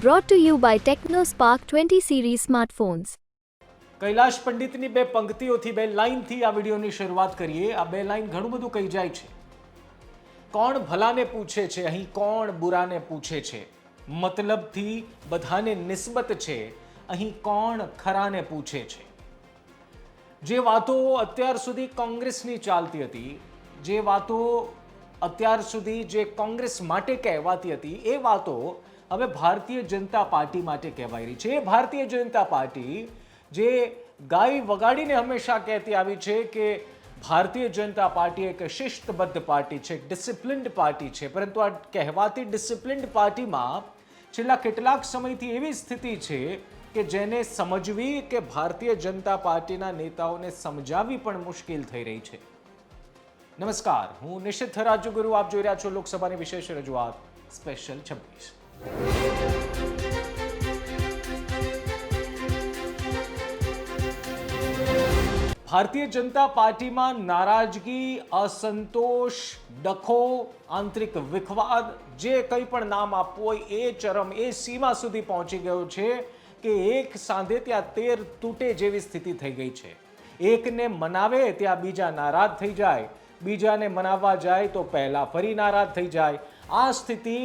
Brought to you by TechnoSpark 20 series smartphones. Kailash પંડિતની બે પંક્તિઓથી બે લાઈનથી આ વિડીયોની શરૂઆત કરીએ. આ બે લાઈન ઘણું બધું કહી જાય છે. કોણ ભલાને પૂછે છે? અહીં કોણ બુરાને પૂછે છે? મતલબથી બધાને નિસ્બત છે. અહીં કોણ ખરાને પૂછે છે? જે વાતો અત્યાર સુધી કોંગ્રેસની ચાલતી હતી, જે વાતો અત્યાર સુધી જે કોંગ્રેસ માટે કહેવાતી હતી, એ વાતો હવે ભારતીય જનતા પાર્ટી માટે કહેવાય રહી છે. એ ભારતીય જનતા પાર્ટી જે ગાય વગાડીને હંમેશા કહેતી આવી છે કે ભારતીય જનતા પાર્ટી એક શિસ્તબદ્ધ પાર્ટી છે ડિસિપ્લિન્ડ પાર્ટી છે. પરંતુ આ કહેવાતી ડિસિપ્લિન્ડ પાર્ટીમાં છેલ્લા કેટલાક સમયથી એવી સ્થિતિ છે કે જેને સમજવી કે ભારતીય જનતા પાર્ટીના નેતાઓને સમજાવવી પણ મુશ્કેલ થઈ રહી છે. નમસ્કાર, હું નિશિત રાજુગુરુ આપ જોઈ રહ્યા છો લોકસભાની વિશેષ રજૂઆત સ્પેશિયલ છવ્વીસ. ભારતીય જનતા પાર્ટીમાં નારાજગી, અસંતોષ, ડખો, આંતરિક વિખવાદ, જે કંઈ પણ નામ આપવું હોય એ ચરમ, એ સીમા સુધી પહોંચી ગયો છે કે એક સાંધે ત્યાં તેર તૂટે જેવી સ્થિતિ થઈ ગઈ છે. એકને મનાવે ત્યાં બીજા નારાજ થઈ જાય, બીજાને મનાવવા જાય તો પહેલાં ફરી નારાજ થઈ જાય આ સ્થિતિ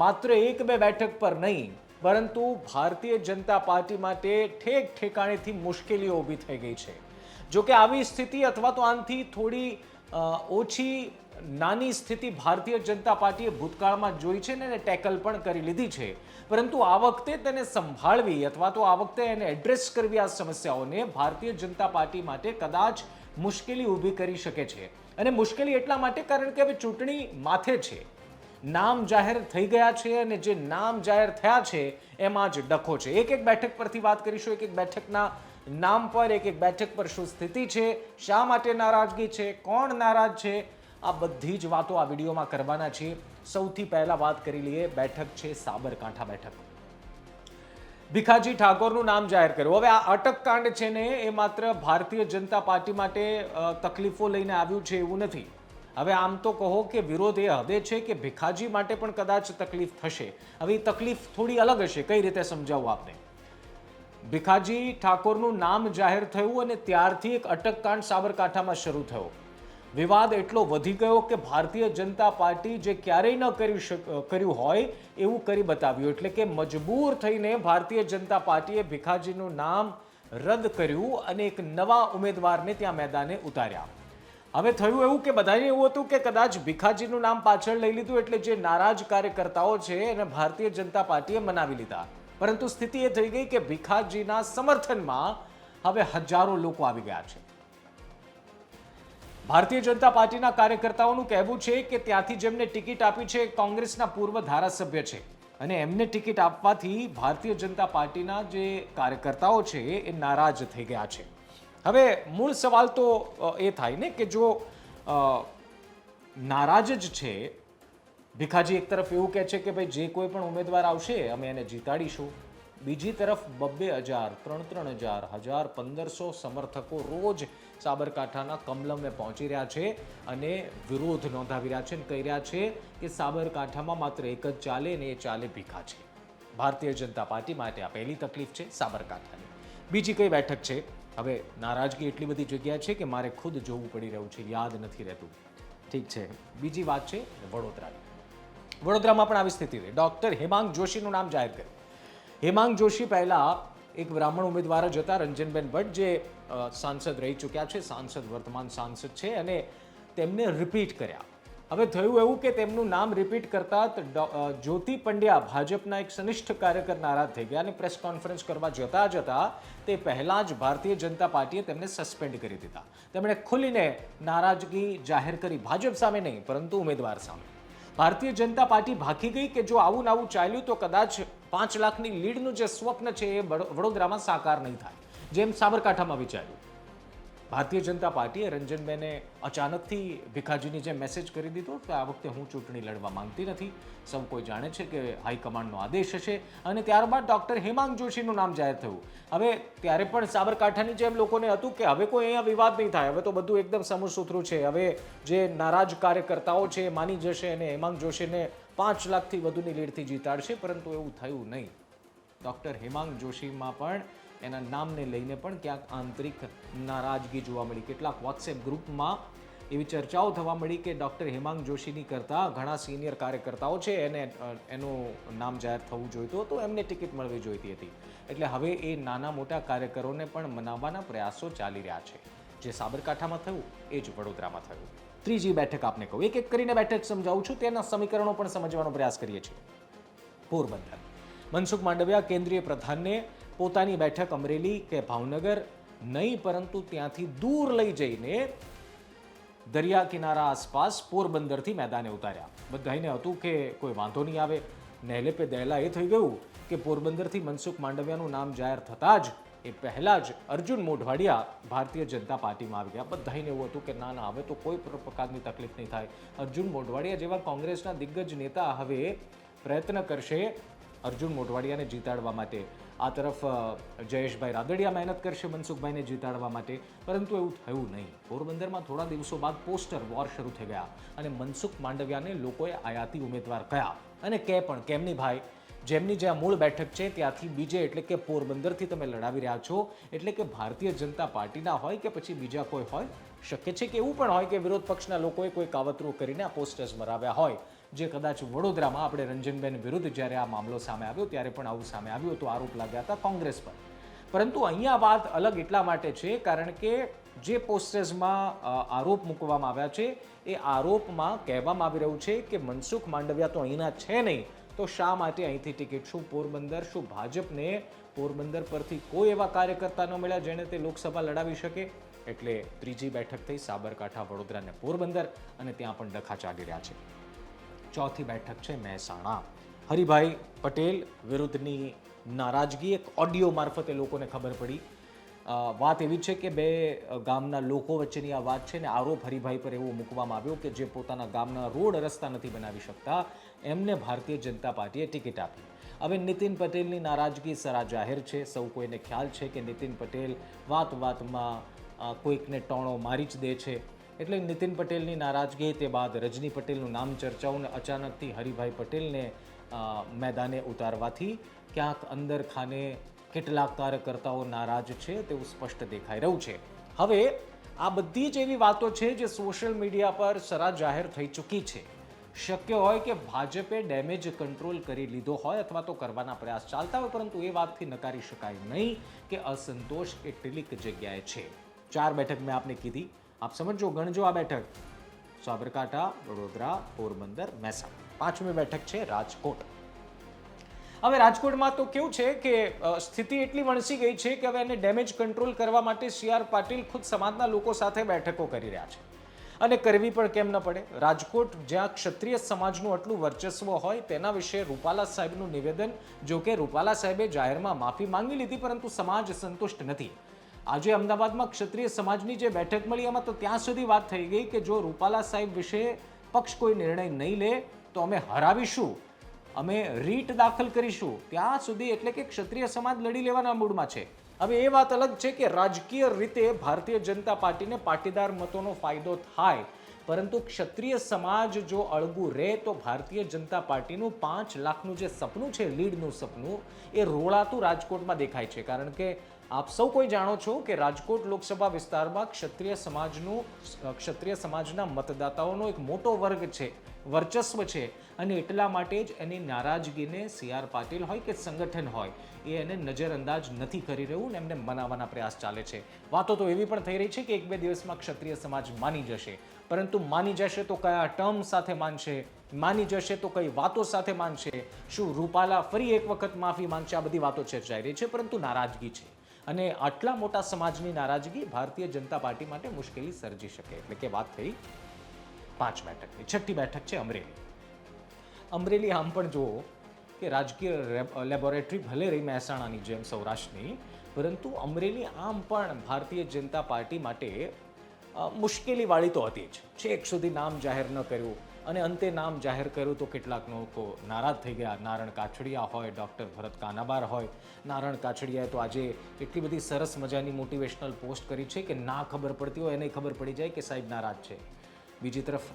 માત્ર એક બે બેઠક પર નહીં, પરંતુ ભારતીય જનતા પાર્ટી માટે ઠેક ઠેકાણેથી મુશ્કેલીઓ ઊભી થઈ ગઈ છે. જો કે આવી સ્થિતિ અથવા તો આનાથી થોડી ઓછી નાની સ્થિતિ ભારતીય જનતા પાર્ટીએ ભૂતકાળમાં જોઈ છે ને એને ટેકલ પણ કરી લીધી છે. પરંતુ આ વખતે તેને સંભાળવી અથવા તો આ વખતે એને એડ્રેસ કરવી આ સમસ્યાઓને ભારતીય જનતા પાર્ટી માટે કદાચ મુશ્કેલી ઊભી કરી શકે છે. અને મુશ્કેલી એટલા માટે કારણ કે હવે ચૂંટણી માથે છે. નામ જાહેર થઈ ગયા છે અને જે નામ જાહેર થયા છે, એમાં જ ડખો છે. એક એક બેઠક પરથી વાત કરીશું, એક એક બેઠકના નામ પર, એક એક બેઠક પર શું સ્થિતિ છે, શા માટે નારાજગી છે, કોણ નારાજ છે, આ બધી જ વાતો આ વિડીયોમાં કરવાના છે. સૌથી પહેલા વાત કરી લઈએ બેઠક છે સાબરકાંઠા બેઠક. ભીખાજી ઠાકોરનું નામ જાહેર કર્યું. હવે આ અટકકાંડ છે ને, એ માત્ર ભારતીય જનતા પાર્ટી માટે તકલીફો લઈને આવ્યું છે એવું નથી. હવે આમ તો કહો કે વિરોધ એ હદે છે કે ભીખાજી માટે પણ કદાચ તકલીફ થશે. હવે તકલીફ થોડી અલગ હશે. કઈ રીતે સમજાવું આપને? ભીખાજી ઠાકોરનું નામ જાહેર થયું અને ત્યારથી એક અટકકાંડ સાબરકાંઠામાં શરૂ થયો. વિવાદ એટલો વધી ગયો કે ભારતીય જનતા પાર્ટી જે ક્યારેય ન કરી કર્યું હોય એવું કરી બતાવ્યું. એટલે કે મજબૂર થઈને ભારતીય જનતા પાર્ટીએ ભીખાજીનું નામ રદ કર્યું અને એક નવા ઉમેદવારને ત્યાં મેદાને ઉતાર્યા. હવે થયું એવું કે બધાને એવું હતું કે કદાચ ભીખાજીનું નામ પાછળ લઈ લીધું એટલે જે નારાજ કાર્યકર્તાઓ છે એને ભારતીય જનતા પાર્ટીએ મનાવી લીધા. પરંતુ સ્થિતિ એ થઈ ગઈ કે ભીખાજીના સમર્થનમાં હવે હજારો લોકો આવી ગયા છે. ભારતીય જનતા પાર્ટીના કાર્યકર્તાઓનું કહેવું છે કે ત્યાંથી જેમને ટિકિટ આપી છે કોંગ્રેસના પૂર્વ ધારાસભ્ય છે. અને એમને ટિકિટ આપવાથી ભારતીય જનતા પાર્ટીના જે કાર્યકર્તાઓ છે એ નારાજ થઈ ગયા છે. હવે મૂળ સવાલ તો એ થાય ને કે જો નારાજ જ છે, ભીખાજી એક તરફ એવું કહે છે કે ભાઈ જે કોઈ પણ ઉમેદવાર આવશે, અમે એને જીતાડીશું. બીજી તરફ બબ્બે હજાર, ત્રણ ત્રણ હજાર હજાર પંદરસો સમર્થકો રોજ સાબરકાંઠાના કમલમે પહોંચી રહ્યા છે અને વિરોધ નોંધાવી રહ્યા છે અને કહી રહ્યા છે કે સાબરકાંઠામાં માત્ર એક જ ચાલે ને એ ચાલે ભીખા છે. ભારતીય જનતા પાર્ટી માટે આ પહેલી તકલીફ છે સાબરકાંઠાની. બીજી કઈ બેઠક છે? હવે નારાજગી એટલી બધી જગ્યા છે કે મારે ખુદ જોવું પડી રહ્યું છે, યાદ નથી રહેતું. ઠીક છે. બીજી વાત છે વડોદરાની વડોદરામાં પણ આવી સ્થિતિ રહી ડૉક્ટર હેમાંગ જોશીનું નામ જાહેર કર્યું. હેમાંગ જોશી પહેલાં એક બ્રાહ્મણ ઉમેદવાર જ હતા, રંજનબેન ભટ્ટ, જે સાંસદ રહી ચૂક્યા છે. સાંસદ વર્તમાન સાંસદ છે અને તેમને રિપીટ કર્યા. હવે થયું એવું કે તેમનું નામ રિપીટ કરતા જ્યોતિ પંડ્યા ભાજપના એક સનિષ્ઠ કાર્યકર નારાજ થઈ ગયા અને પ્રેસ કોન્ફરન્સ કરવા જતા જતા તે પહેલા જ ભારતીય જનતા પાર્ટીએ તેમને સસ્પેન્ડ કરી દીધા. તેમણે ખુલીને નારાજગી જાહેર કરી. ભાજપ સામે નહીં, પરંતુ ઉમેદવાર સામે. ભારતીય જનતા પાર્ટી ભાગી ગઈ કે જો આવું નાવું ચાલ્યું તો કદાચ પાંચ લાખની લીડનું જે સ્વપ્ન છે એ વડોદરામાં સાકાર નહીં થાય. જેમ સાબરકાંઠામાં વિચાર્યું. ભારતીય જનતા પાર્ટીએ રંજનબેને અચાનકથી ભીખાજીની જે મેસેજ કરી દીધો કે આ વખતે હું ચૂંટણી લડવા માંગતી નથી. સૌ કોઈ જાણે છે કે હાઈકમાન્ડનો આદેશ હશે અને ત્યારબાદ ડૉક્ટર હેમાંગ જોશીનું નામ જાહેર થયું. હવે ત્યારે પણ સાબરકાંઠાની જેમ લોકોને હતું કે હવે કોઈ અહીંયા વિવાદ નહીં થાય. હવે તો બધું એકદમ સમૂહસૂત્રું છે. હવે જે નારાજ કાર્યકર્તાઓ છે એ માની જશે અને હેમાંગ જોશીને પાંચ લાખથી વધુની લીડથી જીતાડશે, પરંતુ એવું થયું નહીં. ડૉક્ટર હેમાંગ જોશીમાં પણ એના નામને લઈને પણ ક્યાંક આંતરિક નારાજગી જોવા મળી. કેટલાક વોટ્સએપ ગ્રુપમાં એવી ચર્ચાઓ થવા મળી કે ડૉક્ટર હેમાંગ જોશીની કરતાં ઘણા સિનિયર કાર્યકર્તાઓ છે, એને, એનું નામ જાહેર થવું જોઈતું હતું, એમને ટિકિટ મળવી જોઈતી હતી. એટલે હવે એ નાના મોટા કાર્યકરોને પણ મનાવવાના પ્રયાસો ચાલી રહ્યા છે. જે સાબરકાંઠામાં થયું, એ જ વડોદરામાં થયું. ત્રીજી બેઠક આપને કહું એક એક કરીને બેઠક સમજાવું છું, તેના સમીકરણો પણ સમજવાનો પ્રયાસ કરીએ છીએ. પોરબંદર. મનસુખ માંડવિયા કેન્દ્રીય પ્રધાનને પોતાની બેઠક અમરેલી કે ભાવનગર નહીં, પરંતુ ત્યાંથી દૂર લઈ જઈને દરિયા કિનારા આસપાસ પોરબંદરથી મેદાને ઉતાર્યા. બધાને હતું કે કોઈ વાંધો નહીં આવે. નહેલે પે દહેલા એ થઈ ગયું કે પોરબંદરથી મનસુખ માંડવિયાનું નામ જાહેર થતાં જ એ પહેલાં જ અર્જુન મોઢવાડિયા ભારતીય જનતા પાર્ટીમાં આવી ગયા. બધાને એવું હતું કે ના ના, હવે તો કોઈ પ્ર- પ્રકારની તકલીફ નહીં થાય. અર્જુન મોઢવાડિયા જેવા કોંગ્રેસના દિગ્ગજ નેતા હવે પ્રયત્ન કરશે અર્જુન મોઢવાડિયાને જીતાડવા માટે. આ તરફ જયેશભાઈ રાદડિયા મહેનત કરશે મનસુખભાઈને જીતાડવા માટે, પરંતુ એવું થયું નહીં. પોરબંદરમાં થોડા દિવસો બાદ પોસ્ટર વોર શરૂ થઈ ગયા અને મનસુખ માંડવિયાને લોકોએ આયાતી ઉમેદવાર કયા અને કે પણ કેમની ભાઈ? જેમની જ્યાં મૂળ બેઠક છે, ત્યાંથી બીજે એટલે કે પોરબંદરથી તમે લડાવી રહ્યા છો, એટલે કે ભારતીય જનતા પાર્ટીના હોય કે પછી બીજા કોઈ હોય? શક્ય છે કે એવું પણ હોય કે વિરોધ પક્ષના લોકોએ કોઈ કાવતરું કરીને આ પોસ્ટર્સ મરાવ્યા હોય. જે કદાચ વડોદરામાં આપણે રંજનબેન વિરુદ્ધ જ્યારે આ મામલો સામે આવ્યો, ત્યારે પણ આવું સામે આવ્યું હતું, આરોપ લાગ્યા હતા કોંગ્રેસ પર. પરંતુ અહીંયા વાત અલગ એટલા માટે છે, કારણ કે જે પોસ્ટર્સમાં આરોપ મૂકવામાં આવ્યા છે, એ આરોપમાં કહેવામાં આવી રહ્યું છે કે મનસુખ માંડવિયા તો અહીંના છે નહીં, તો શા માટે અહીંથી ટિકિટ? શું પોરબંદર, શું ભાજપને પોરબંદર પરથી કોઈ એવા કાર્યકર્તા ન મળ્યા જેણે તે લોકસભા લડાવી શકે? એટલે ત્રીજી બેઠક થઈ સાબરકાંઠા, વડોદરા અને પોરબંદર, અને ત્યાં પણ ડખા ચાલી રહ્યા છે. ચોથી બેઠક છે મહેસાણા. હરિભાઈ પટેલ વિરુદ્ધની નારાજગી, એક ઓડિયો મારફતે લોકોને ખબર પડી. વાત એવી છે કે બે ગામના લોકો વચ્ચેની આ વાત છે ને આરોપ હરિભાઈ પર એવો મૂકવામાં આવ્યો કે જે પોતાના ગામના રોડ રસ્તા નથી બનાવી શકતા. એમને ભારતીય જનતા પાર્ટીએ ટિકિટ આપી. હવે નીતિન પટેલની નારાજગી સરા જાહેર છે. સૌ કોઈને ખ્યાલ છે કે નીતિન પટેલ વાત વાતમાં કોઈકને ટોણો મારી જ દે છે. એટલે નીતિન પટેલની નારાજગી તે બાદ રજની પટેલનું નામ ચર્ચાઓને અચાનકથી હરિભાઈ પટેલને મેદાને ઉતારવાથી ક્યાંક અંદર ખાને કેટલાક કાર્યકર્તાઓ નારાજ છે તેવું સ્પષ્ટ દેખાઈ રહ્યું છે. હવે આ બધી જ એવી વાતો છે જે સોશિયલ મીડિયા પર સરા જાહેર થઈ ચૂકી છે. શક્ય હોય કે ભાજપે ડેમેજ કંટ્રોલ કરી લીધો હોય અથવા તો કરવાના પ્રયાસ ચાલતા હોય, પરંતુ એ વાતથી નકારી શકાય નહીં કે અસંતોષ એટલીક જગ્યાએ છે. ચાર બેઠક મેં આપને કીધી. આપ સમજો ગણજો આ બેઠક. સાબરકાંઠા, વડોદરા, પોરબંદર, મહેસાણા. પાંચમી બેઠક છે રાજકોટ. હવે રાજકોટમાં તો કેવું છે કે સ્થિતિ એટલી વણસી ગઈ છે કે હવે એને ડેમેજ કંટ્રોલ કરવા માટે સી આર પાટીલ ખુદ સમાજના લોકો સાથે બેઠકો કરી રહ્યા છે. અને કરવી પણ કેમ ન પડે? રાજકોટ જ્યાં ક્ષત્રિય સમાજનું આટલું વર્ચસ્વ હોય, તેના વિશે રૂપાલા સાહેબનું નિવેદન, જો કે રૂપાલા સાહેબે જાહેરમાં માફી માંગી લીધી, પરંતુ સમાજ સંતુષ્ટ નથી. આજે અમદાવાદમાં ક્ષત્રિય સમાજની જે બેઠક મળી, એમાં તો ત્યાં સુધી વાત થઈ ગઈ કે જો રૂપાલા સાહેબ વિશે પક્ષ કોઈ નિર્ણય નહીં લે, તો અમે હરાવીશું. અમે રીટ દાખલ કરીશું. ત્યાં સુધી એટલે કે ક્ષત્રિય સમાજ લડી લેવાના મૂડમાં છે. હવે એ વાત અલગ છે કે રાજકીય રીતે ભારતીય જનતા પાર્ટીને પાટીદાર મતોનો ફાયદો થાય. પરંતુ ક્ષત્રિય સમાજ જો અળગું રહે, તો ભારતીય જનતા પાર્ટીનું પાંચ લાખનું જે સપનું છે, લીડનું સપનું, એ રોળાતું રાજકોટમાં દેખાય છે. કારણ કે આપ સૌ કોઈ જાણો છો કે રાજકોટ લોકસભા વિસ્તારમાં ક્ષત્રિય સમાજનું, ક્ષત્રિય સમાજના મતદાતાઓનો એક મોટો વર્ગ છે, વર્ચસ્વ છે અને એટલા માટે જ એની નારાજગીને સી આર પાટીલ હોય કે સંગઠન હોય, એ એને નજરઅંદાજ નથી કરી રહ્યું ને એમને મનાવવાના પ્રયાસ ચાલે છે. વાતો તો એવી પણ થઈ રહી છે કે એક બે દિવસમાં ક્ષત્રિય સમાજ માની જશે. પરંતુ માની જશે તો કયા ટર્મ સાથે માનશે? માની જશે તો કઈ વાતો સાથે માનશે? શું રૂપાલા ફરી એક વખત માફી માંગશે? આ બધી વાતો ચર્ચાઈ રહી છે, પરંતુ નારાજગી છે. અને આટલા મોટા સમાજની નારાજગી ભારતીય જનતા પાર્ટી માટે મુશ્કેલી સર્જી શકે. એટલે કે વાત થઈ પાંચ બેઠકની. છઠ્ઠી બેઠક છે અમરેલી. અમરેલી આમ પણ જુઓ કે રાજકીય લેબોરેટરી ભલે રહી મહેસાણાની જેમ સૌરાષ્ટ્રની, પરંતુ અમરેલી આમ પણ ભારતીય જનતા પાર્ટી માટે મુશ્કેલીવાળી તો હતી જ. છેક સુધી નામ જાહેર ન કર્યું. અને અંતે નામ જાહેર કર્યું તો કેટલાક લોકો નારાજ થઈ ગયા. નારણ કાછડિયા હોય, ડૉક્ટર ભરત કાનાબાર હોય. નારણ કાછડિયાએ તો આજે એટલી બધી સરસ મજાની મોટિવેશનલ પોસ્ટ કરી છે કે ના ખબર પડતી હોય, એને ખબર પડી જાય કે સાહેબ નારાજ છે. બીજી તરફ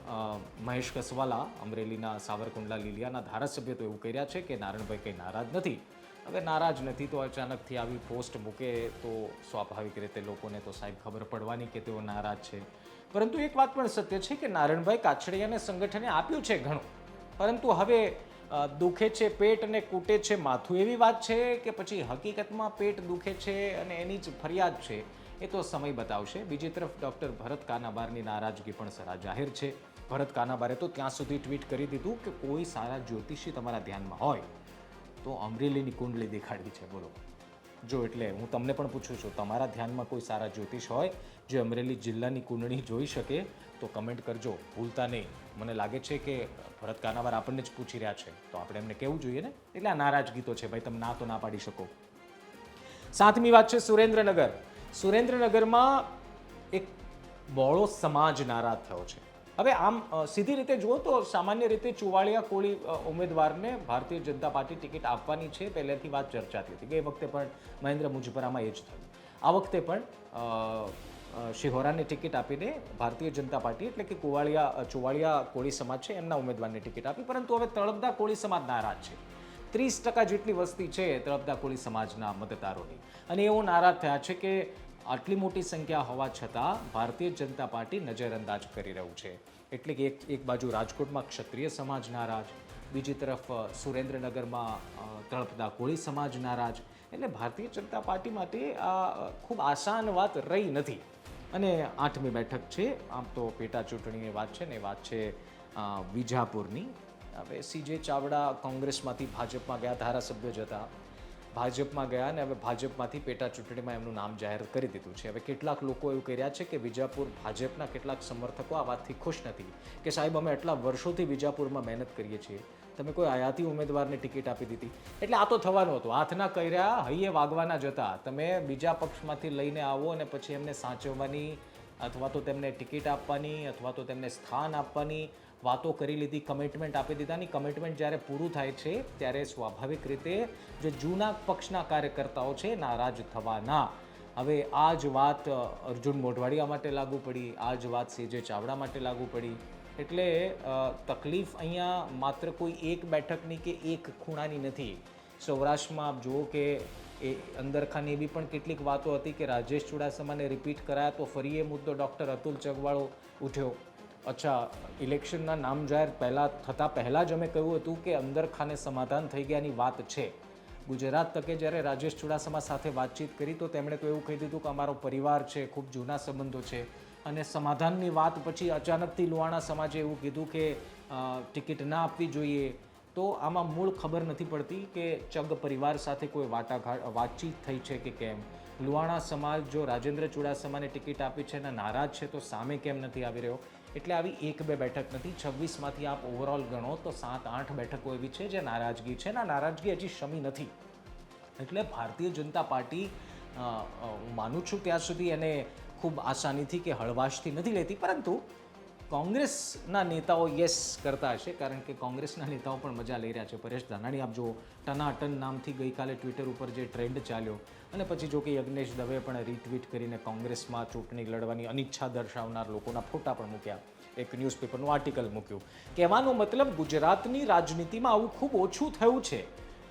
મહેશ કસવાલા અમરેલીના સાવરકુંડલા લીલિયાના ધારાસભ્ય તો એવું કહી રહ્યા છે કે નારણભાઈ કંઈ નારાજ નથી. હવે નારાજ નથી તો અચાનકથી આવી પોસ્ટ મૂકે તો સ્વાભાવિક રીતે લોકોને તો સાહેબ ખબર પડવાની કે તેઓ નારાજ છે. પરંતુ એક વાત પણ સત્ય છે કે નારાયણભાઈ કાછડિયાને સંગઠને આપ્યું છે ઘણું. પરંતુ હવે દુખે છે પેટ અને કૂટે છે માથું. એવી વાત છે કે પછી હકીકતમાં પેટ દુખે છે અને એની જ ફરિયાદ છે, એ તો સમય બતાવશે. બીજી તરફ ડૉક્ટર ભરત કાનાબારની નારાજગી પણ સરા જાહેર છે. ભરત કાનાબારે તો ત્યાં સુધી ટ્વીટ કરી દીધું કે કોઈ સારા જ્યોતિષી તમારા ધ્યાનમાં હોય. તો અમરેલીની કુંડલી દેખાડવી છે. બોલો. જો એટલે હું તમને પણ પૂછું છું, તમારા ધ્યાનમાં કોઈ સારા જ્યોતિષ હોય જે અમરેલી જિલ્લાની કુંડળી જોઈ શકે, તો કમેન્ટ કરજો. ભૂલતા નહીં. મને લાગે છે કે ભરત કાનાવાર આપણને જ પૂછી રહ્યા છે. તો આપણે એમને કહેવું જોઈએ ને? એટલે આ નારાજગીતો છે ભાઈ, તમે ના તો ના પાડી શકો. સાતમી વાત છે સુરેન્દ્રનગર. સુરેન્દ્રનગરમાં એક બોળો સમાજ નારાજ થયો છે. હવે આમ સીધી રીતે જુઓ તો સામાન્ય રીતે ચુવાળિયા કોળી ઉમેદવારને ભારતીય જનતા પાર્ટી ટિકિટ આપવાની છે. પહેલેથી વાત ચર્ચાતી હતી ગઈ વખતે પણ મહેન્દ્ર મુજપરામાં એ જ થયું. આ વખતે પણ શિહોરાને ટિકિટ આપીને ભારતીય જનતા પાર્ટી એટલે કે કુવાળિયા ચુવાળિયા કોળી સમાજ છે, એમના ઉમેદવારને ટિકિટ આપી. પરંતુ હવે તળપદા કોળી સમાજ નારાજ છે. ત્રીસ ટકા જેટલી વસ્તી છે તળપદા કોળી સમાજના મતદારોની. અને એવો નારાજ થયા છે કે આટલી મોટી સંખ્યા હોવા છતાં ભારતીય જનતા પાર્ટી નજરઅંદાજ કરી રહ્યું છે. એટલે કે એક એક બાજુ રાજકોટમાં ક્ષત્રિય સમાજ નારાજ, બીજી તરફ સુરેન્દ્રનગરમાં તળપદા કોળી સમાજ નારાજ. એટલે ભારતીય જનતા પાર્ટી માટે આ ખૂબ આસાન વાત રહી નથી. અને આઠમી બેઠક છે, આમ તો પેટા ચૂંટણીની વાત છે ને વાત છે વિજાપુરની. હવે સીજે ચાવડા કોંગ્રેસમાંથી ભાજપમાં ગયા ધારાસભ્ય જ હતા. ભાજપમાં ગયા અને હવે ભાજપમાંથી પેટા ચૂંટણીમાં એમનું નામ જાહેર કરી દીધું છે. હવે કેટલાક લોકો એવું કહી રહ્યા છે કે વિજાપુર ભાજપના કેટલાક સમર્થકો આ વાતથી ખુશ નથી કે સાહેબ અમે આટલા વર્ષોથી વિજાપુરમાં મહેનત કરીએ છીએ. તમે કોઈ આયાતી ઉમેદવારને ટિકિટ આપી દીધી. એટલે આ તો થવાનું હતું. હાથના કર્યા, હૈયે વાગવાના જતા. તમે બીજા પક્ષમાંથી લઈને આવો અને પછી એમને સાચવવાની અથવા તો તેમને ટિકિટ આપવાની અથવા તો તેમને સ્થાન આપવાની વાતો કરી લીધી કમિટમેન્ટ આપી દીધાની કમિટમેન્ટ જ્યારે પૂરું થાય છે, ત્યારે સ્વાભાવિક રીતે જે જૂના પક્ષના કાર્યકર્તાઓ છે, નારાજ થવાના. હવે આ જ વાત અર્જુન મોઢવાડિયા માટે લાગુ પડી, આ જ વાત સીજે ચાવડા માટે લાગુ પડી. એટલે તકલીફ અહીંયા માત્ર કોઈ એક બેઠકની કે એક ખૂણાની નથી. સૌરાષ્ટ્રમાં આપ જુઓ કે એ અંદરખાની એવી પણ કેટલીક વાતો હતી કે રાજેશ ચુડાસમાને રિપીટ કરાયા તો ફરી એ મુદ્દો ડૉક્ટર અતુલ ચગવાળો ઉઠ્યો. અચ્છા, ઇલેક્શનના નામ જાહેર પહેલાં થતાં પહેલાં જ અમે કહ્યું હતું કે અંદરખાને સમાધાન થઈ ગયાની વાત છે. ગુજરાત તકે જ્યારે રાજેશ ચુડાસમા સાથે વાતચીત કરી તો તેમણે તો એવું કહી દીધું કે અમારો પરિવાર છે, ખૂબ જૂના સંબંધો છે. અને સમાધાનની વાત પછી અચાનકથી લુહાણા સમાજે એવું કીધું કે ટિકિટ ના આપવી જોઈએ. તો આમાં મૂળ ખબર નથી પડતી કે ચગ પરિવાર સાથે કોઈ વાટાઘાટ, વાતચીત થઈ છે કે કેમ? લુહાણા સમાજ જો રાજેન્દ્ર ચુડાસમાને ટિકિટ આપી છે અને નારાજ છે તો સામે કેમ નથી આવી રહ્યો? એટલે આવી એક બે બેઠક નથી. છવ્વીસમાંથી આપ ઓવરઓલ ગણો તો સાત આઠ બેઠકો એવી છે જે નારાજગી છે. ને, નારાજગી હજી શમી નથી. એટલે ભારતીય જનતા પાર્ટી માનું છું ત્યાં સુધી એને ખૂબ આસાનીથી કે હળવાશથી નથી લેતી. પરંતુ કોંગ્રેસના નેતાઓ યસ કરતા હશે, કારણ કે કોંગ્રેસના નેતાઓ પણ મજા લઈ રહ્યા છે. પરેશ ધાનાણી, આપ જુઓ, ટનાટન નામથી ગઈકાલે ટ્વિટર ઉપર જે ટ્રેન્ડ ચાલ્યો, અને પછી જો કે યજ્ઞેશ દવે પણ રીટ્વીટ કરીને કોંગ્રેસમાં ચૂંટણી લડવાની અનિચ્છા દર્શાવનાર લોકોના ફોટા પણ મૂક્યા. એક ન્યૂઝપેપરનું આર્ટિકલ મૂક્યું. કહેવાનો મતલબ, ગુજરાતની રાજનીતિમાં આવું ખૂબ ઓછું થયું છે.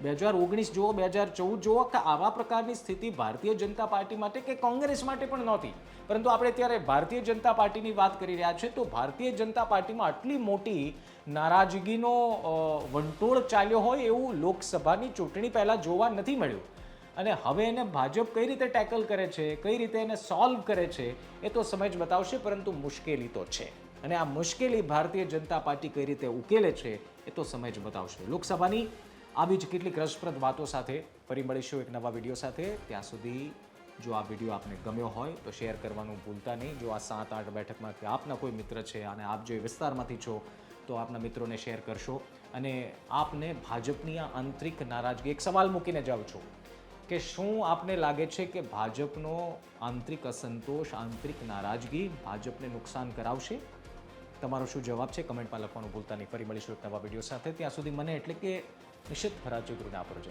બે હજાર ઓગણીસ જુઓ, બે હજાર ચૌદ જુઓ, કે આવા પ્રકારની સ્થિતિ ભારતીય જનતા પાર્ટી માટે કે કોંગ્રેસ માટે પણ નહોતી. પરંતુ આપણે ત્યારે ભારતીય જનતા પાર્ટીની વાત કરી રહ્યા છે તો ભારતીય જનતા પાર્ટીમાં આટલી મોટી નારાજગીનો વંટોળ ચાલ્યો હોય એવું લોકસભાની ચૂંટણી પહેલાં જોવા નથી મળ્યું. અને હવે એને ભાજપ કઈ રીતે ટેકલ કરે છે, કઈ રીતે એને સોલ્વ કરે છે, એ તો સમય જ બતાવશે, પરંતુ મુશ્કેલી તો છે. અને આ મુશ્કેલી ભારતીય જનતા પાર્ટી કઈ રીતે ઉકેલે છે, એ તો સમય જ બતાવશે. લોકસભાની આવી જ કેટલીક રસપ્રદ વાતો સાથે ફરી મળીશું એક નવા વીડિયો સાથે. ત્યાં સુધી જો આ વીડિયો આપને ગમ્યો હોય તો શેર કરવાનું ભૂલતા નહીં. જો આ સાત આઠ બેઠકમાંથી આપના કોઈ મિત્ર છે અને આપ જો વિસ્તારમાંથી છો, તો આપના મિત્રોને શેર કરશો. અને આપને ભાજપની આ આંતરિક નારાજગી, એક સવાલ મૂકીને જાઉં છું કે શું આપને લાગે છે કે ભાજપનો આંતરિક અસંતોષ, આંતરિક નારાજગી ભાજપને નુકસાન કરાવશે? તમારો શું જવાબ છે? કમેન્ટમાં લખવાનું ભૂલતા નહીં. ફરી મળીશું એક નવા વીડિયો સાથે. ત્યાં સુધી મને એટલે કે નિશ્ચિત ફરાજ ચૌધરીને આપરજો